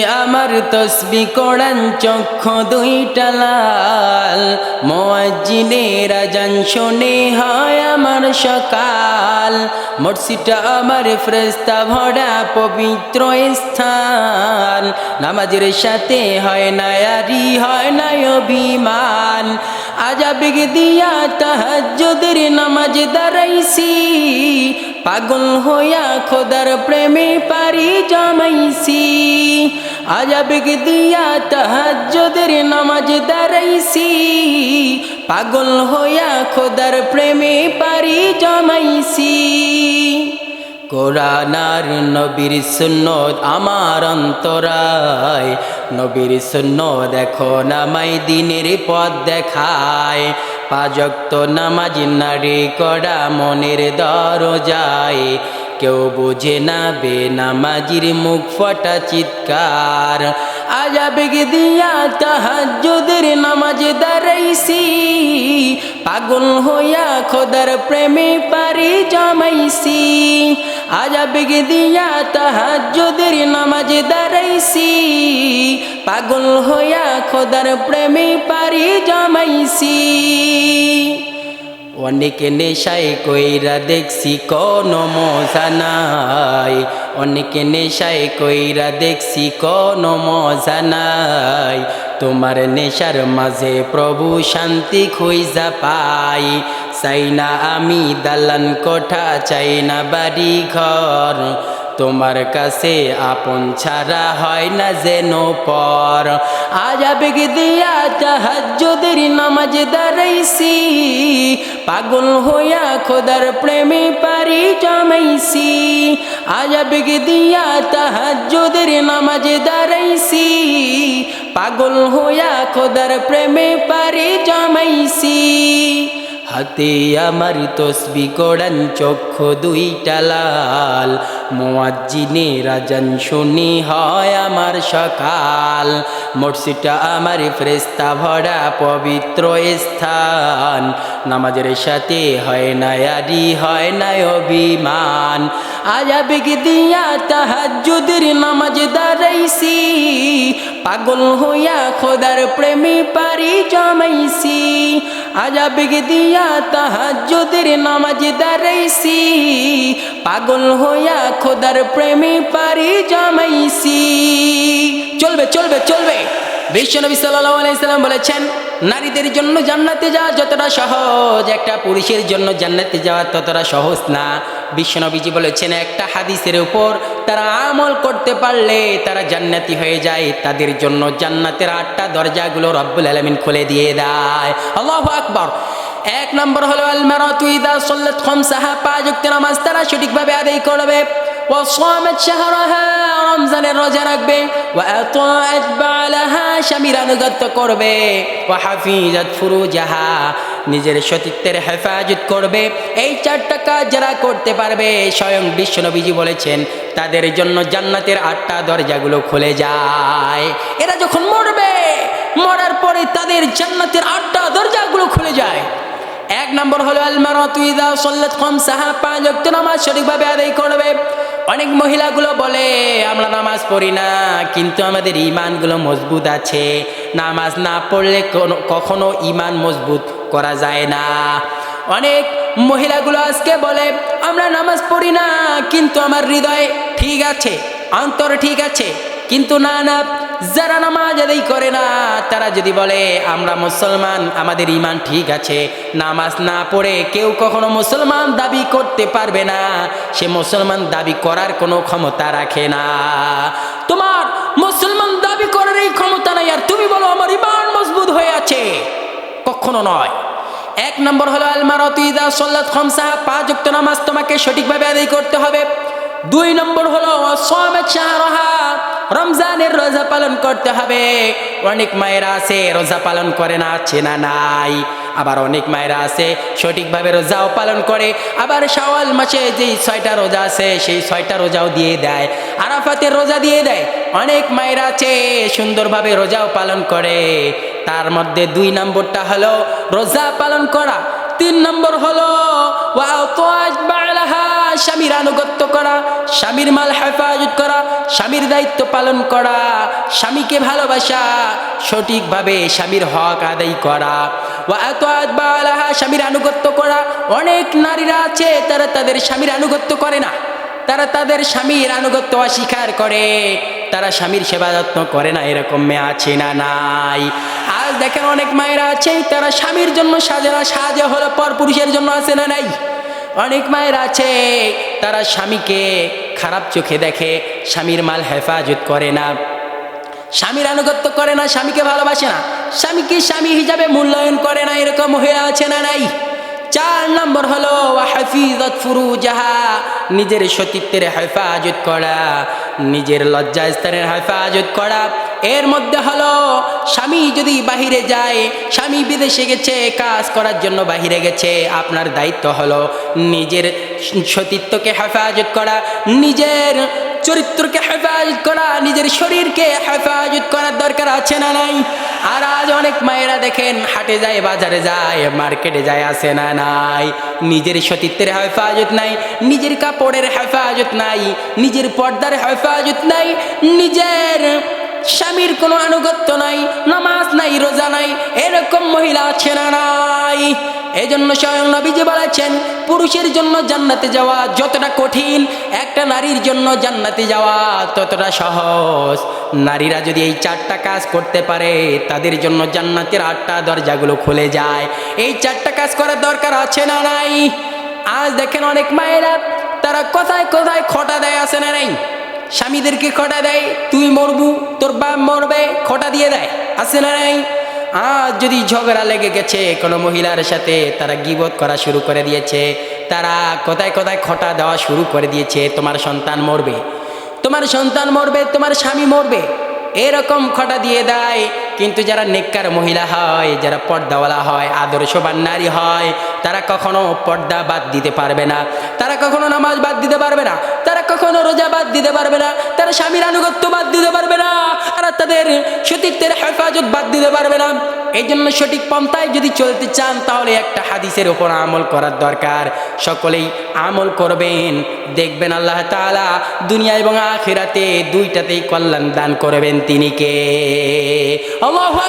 আমার তসবি কোরআন চক্ষ দুইটা লাল। মোয়াজ্জিনের আজান শুনে হয় আমার সকাল। মসজিদটা আমার ফ্রেস্তা ভরা পবিত্র স্থান। নামাজের সাথে হয় নায়ারি, হয় না অভিমান। আজাবিগ দিয়া তাহাজ্জুদের নামাজ দাঁড়াইছি। পাগল হইয়া খোদার প্রেমে পারি জমাইছি। আজাবিগ দিয়া তাহাজ্জুদের নামাজ দাঁড়াইছি? পাগল হইয়া খোদার প্রেমে পারি জমাইছি। কোরআনার নবীর সুন্নত আমার অন্তরায়। নবীর সুন্নত দেখো নামাই দিনের পথ দেখায়। পাজক্ত নামাজ নারী করা মনের দরজায়। কেউ বুঝে না বে নামাজির মুখ ফটা চিৎকার। আজ আবেগ দিয়া তাহাজ্জুদের নামাজ দাঁড়াইছি? পাগল হইয়া খোদার প্রেমে পারি জমাইছি। আজ আবেগ দিয়া তাহাজ্জুদের নামাজ দাঁড়াইছি? পাগল হইয়া খোদার প্রেমে পারি জমাইছি। অনেক নেশায় কইরা দেখছি কোনো মজা নাই। অনেক নেশায় কইরা দেখছি কোনো মজা নাই। তোমার নেশার মাঝে প্রভু শান্তি খুঁজা পাই। চাই না আমি দালান কোঠা, চাই না বাড়ি ঘর তোমার কাছে আপন ছাড়া হয় না যেন পর। আজ আবেগ দিয়া তাহাজ্জুদের নামাজ দাঁড়াইছি। পাগল হইয়া খোদার প্রেমে পারি জমাইছি। আজ আবেগ দিয়া তাহাজ্জুদের নামাজ দাঁড়াইছি। পাগল হইয়া খোদার প্রেমে পারি জমাইছি। হাতে আমার তসবি কোরআন চক্ষু দুইটা লাল। মোয়াজ্জিনে রাজান শুনি হয় আমার সকাল। মসজিদটা আমার ফ্রেস্তা ভরা পবিত্র স্থান। নামাজের সাথে হয় না আরি হয় না অভিমান। আজ আবেগ দিয়া তাহাজ্জুদের নামাজ দাঁড়াইছি, পাগল হইয়া খোদার প্রেমী পারি জমাইছি। আজ আবেগ দিয়া তাহাজ্জুদের নামাজ দাঁড়াইছি, পাগল হইয়া খোদার প্রেমী পারি জমাইছি। চলবে চলবে চলবে। বিশ্বনবী সাল্লাল্লাহু আলাইহি সাল্লাম বলেছেন নারীদের জন্য জান্নাতে যাওয়া যতটা সহজ, একটা পুরুষের জন্য জান্নাতে যাওয়া ততটা সহজ না। বিশ্বনবীজি বলেছেন, একটা হাদিসের উপর তারা আমল করতে পারলে তারা জান্নাতি হয়ে যায়। তাদের জন্য জান্নাতের আটটা দরজাগুলো রব্বুল আলমিন খুলে দিয়ে দেয়। আল্লাহু আকবর। এক নম্বর হলো, আলমারাতু ইদা সাল্লাত খামসাহা। পাঁচ নামাজ তারা সঠিকভাবে আদায় করবে। وصامت شهرها রমজানের রোজা রাখবে وأطاعت بعلها স্বামীর আনুগত্য করবে وحفظت فروجها নিজের সতীত্বের হেফাজত করবে এই চারটা কাজ যারা করতে পারবে স্বয়ং বিশ্বনবীজি বলেছেন তাদের জন্য জান্নাতের আটটা দরজাগুলো খুলে যায় এরা যখন মরবে মরার পরে তাদের জান্নাতের আটটা দরজাগুলো খুলে যায় এক নম্বর হলো আলমারাতু ইদা সাল্লাত খামসাহা পাঁচ ওয়াক্ত নামাজ সঠিকভাবে আদায় করবে অনেক মহিলাগুলো বলে, আমরা নামাজ পড়ি না, কিন্তু আমাদের ইমানগুলো মজবুত আছে। নামাজ না পড়লে কোনো, কখনো ইমান মজবুত করা যায় না। অনেক মহিলাগুলো আজকে বলে, আমরা নামাজ পড়ি না, কিন্তু আমার হৃদয় ঠিক আছে, অন্তর ঠিক আছে, কিন্তু না না যারা নামাজ আদায় করে না, তারা যদি বলে, আমরা মুসলমান, আমাদের ইমান ঠিক আছে। নামাজ না পড়ে কেউ কখনো মুসলমান দাবি করতে পারবে না। সে মুসলমান দাবি করার কোনো ক্ষমতা রাখে না। তোমার মুসলমান দাবি করার এই ক্ষমতা নাই, আর তুমি বলো, আমার ইমান মজবুত হয়ে আছে। কখনো নয়। এক নম্বর হলো আলমারতিদা সল্লাত খমসাহা। পাঁচ উক্ত নামাজ তোমাকে সঠিকভাবে আদায় করতে হবে। দুই নম্বর হলো অসমেত শাহরাহা। রমজানের রোজা পালন করতে হবে। অনেক মায়েরা আছে, রোজা পালন করে না আছে না নাই। আবার অনেক মায়েরা আছে, সঠিকভাবে রোজাও পালন করে। আবার শাওয়াল মাসে যেই ছয়টা রোজা আছে, সেই ছয়টা রোজাও দিয়ে দেয়। আরাফাতের রোজা দিয়ে দেয়। অনেক মায়েরা আছে, সুন্দরভাবে রোজাও পালন করে। তার মধ্যে দুই নম্বরটা হলো রোজা পালন করা। তিন নম্বর হলো স্বামীর আনুগত্য করা। স্বামীর মাল হেফাজত স্বামীর দায়িত্ব পালন করা, স্বামীকে ভালোবাসা, সঠিকভাবে স্বামীর হক আদায় করা। স্বামীর আনুগত্য করা। অনেক নারীরা আছে, তারা তাদের স্বামীর আনুগত্য করে না। তারা তাদের স্বামীর আনুগত্য অস্বীকার করে। তারা স্বামীর সেবা যত্ন করে না, এরকম মেয়ে আছে না নাই। আজ দেখেন অনেক মায়েরা আছে, তারা স্বামীর জন্য সাজে না সাজে হলো পর পুরুষের জন্য আছে না নাই? অনেক মায়ের আছে, তারা স্বামীকে খারাপ চোখে দেখে স্বামীর মাল হেফাজত করে না। স্বামীর আনুগত্য করে না, স্বামীকে ভালোবাসে না। স্বামীকে স্বামী হিসাবে মূল্যায়ন করে না, এরকম হয়ে আছে না নাই? চার নম্বর হলো হাফিজত ফুরুজাহা নিজের সতীত্বের হেফাজত করা, নিজের লজ্জা স্থানের হেফাজত করা। এর মধ্যে হলো, স্বামী যদি বাহিরে যায়, স্বামী বিদেশে গেছে, কাজ করার জন্য বাহিরে গেছে, আপনার দায়িত্ব হলো নিজের সতীত্বকে হেফাজত করা, নিজের চরিত্রকে হেফাজত করা, নিজের শরীরকে হেফাজত করার দরকার আছে না নাই? আর আজ অনেক মায়েরা দেখেন, হাটে যায়, বাজারে যায়, মার্কেটে যায়, আসে না নাই। নিজের সতীত্বের হেফাজত নাই, নিজের কাপড়ের হেফাজত নাই, নিজের পর্দার হেফাজত নাই, নিজের স্বামীর কোনো আনুগত্য নাই, নামাজ নাই, রোজা নাই, এরকম মহিলা আছে না নাই? এই জন্য স্বয়ং নবীজি বলেছেন, পুরুষের জন্য জান্নাতে যাওয়া যতটা কঠিন, একটা নারীর জন্য জান্নাতে যাওয়া ততটা সহজ। নারীরা যদি এই চারটা কাজ করতে পারে, তাদের জন্য জান্নাতের আটটা দরজাগুলো খুলে যায়। এই চারটা কাজ করার দরকার আছে না নাই? আজ দেখেন অনেক মায়েরা, তারা কোথায় কোথায় খটা দেয় আছে না নাই? স্বামীদেরকে খটা দেয়, তুই মরবু, তোর বাপ মরবে, খটা দিয়ে দেয়, আছে না নাই? আজ যদি ঝগড়া লেগে গেছে, কোনো মহিলার সাথে তারা গিবত করা শুরু করে দিয়েছে, তারা কোথায় কোথায় খটা দেওয়া শুরু করে দিয়েছে, তোমার সন্তান মরবে। তোমার সন্তান মরবে, তোমার স্বামী মরবে। এরকম খটা দিয়ে দেয় কিন্তু যারা নেককার মহিলা হয়, যারা পর্দাওয়ালা হয়, আদর্শবান নারী হয়, তারা কখনো পর্দা বাদ দিতে পারবে না। তারা কখনো নামাজ বাদ দিতে পারবে না। তারা কখনো রোজা বাদ দিতে পারবে না। তারা স্বামীর আনুগত্য বাদ দিতে পারবে না। তারা তাদের সতীর্থের হেফাজত বাদ দিতে পারবে না। এই জন্য সঠিক পন্থায় যদি চলতে চান, তাহলে একটা হাদিসের ওপর আমল করার দরকার। সকলেই আমল করবেন, দেখবেন আল্লাহ তালা দুনিয়া এবং আখেরাতে দুইটাতেই কল্যাণ দান করবেন তিনি কে? আল্লাহু